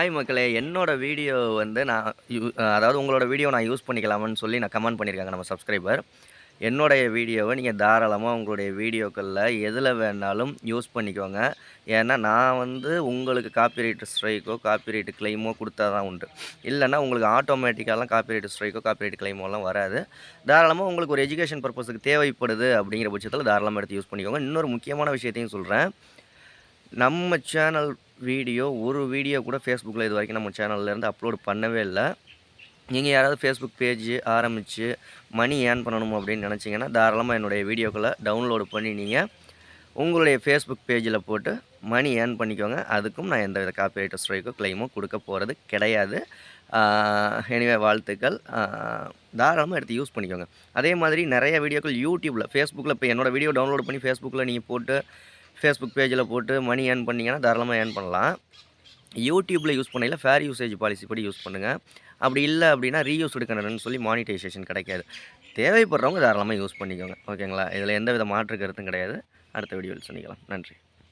Hi மக்களே என்னோடய video வந்து நான் யூ அதாவது உங்களோட வீடியோ நான் யூஸ் பண்ணிக்கலாமான்னு சொல்லி நான் கமெண்ட் பண்ணியிருக்காங்க நம்ம சப்ஸ்கிரைபர் என்னுடைய வீடியோவை நீங்கள் தாராளமாக உங்களுடைய வீடியோக்களில் எதில் வேணாலும் யூஸ் பண்ணிக்கோங்க. ஏன்னா நான் வந்து உங்களுக்கு காப்பிரைட் ஸ்ட்ரைக்கோ காப்பிரைட் கிளைமோ கொடுத்தா தான் உண்டு. இல்லைன்னா உங்களுக்கு ஆட்டோமேட்டிக்காலாம் காப்பிரைட் ஸ்ட்ரைக்கோ காப்பிரைட் கிளைமோலாம் வராது. தாராளமாக உங்களுக்கு ஒரு எஜுகேஷன் பர்பஸுக்கு தேவைப்படுது அப்படிங்கிற பட்சத்தில் தாராளமாக எடுத்து யூஸ் பண்ணிக்கோங்க. இன்னொரு முக்கியமான விஷயத்தையும் சொல்கிறேன் நம்ம சேனல் வீடியோ ஒரு வீடியோ கூட ஃபேஸ்புக்கில் இது வரைக்கும் நம்ம சேனல்லேருந்து அப்லோட் பண்ணவே இல்லை. நீங்கள் யாராவது ஃபேஸ்புக் பேஜ் ஆரம்பித்து மணி ஏர்ன் பண்ணணும் அப்படின்னு நினச்சிங்கன்னா தாராளமாக என்னுடைய வீடியோக்களை டவுன்லோடு பண்ணி நீங்கள் உங்களுடைய ஃபேஸ்புக் பேஜில் போட்டு மணி ஏர்ன் பண்ணிக்கோங்க. அதுக்கும் நான் எந்த வித காப்பிரைட் ஸ்ட்ரைக்கோ கிளைமோ கொடுக்க போகிறது கிடையாது. எனிவே வாழ்த்துக்கள். தாராளமாக எடுத்து யூஸ் பண்ணிக்கோங்க. அதே மாதிரி நிறைய வீடியோக்கள் யூடியூப்பில் ஃபேஸ்புக்கில் இப்போ என்னோடய வீடியோ டவுன்லோட் பண்ணி ஃபேஸ்புக்கில் நீங்கள் போட்டு ஃபேஸ்புக் பேஜில் போட்டு மணி ஏர்ன் பண்ணிங்கன்னா தாராளமாக ஏர்ன் பண்ணலாம். யூடியூப்பில் யூஸ் பண்ணையில் ஃபேர் யூசேஜ் பாலிசி படி யூஸ் பண்ணுங்கள் அப்படி இல்லை அப்படின்னா ரீயூஸ் எடுக்கணும்னு சொல்லி மானிட்டைசேஷன் கிடைக்காது. தேவைப்படுறவங்க தாராளமாக யூஸ் பண்ணிக்கோங்க. ஓகேங்களா இதில் எந்த வித மாற்று கருத்தும் கிடையாது. அடுத்த வீடியோவில் சொல்லிக்கலாம் நன்றி.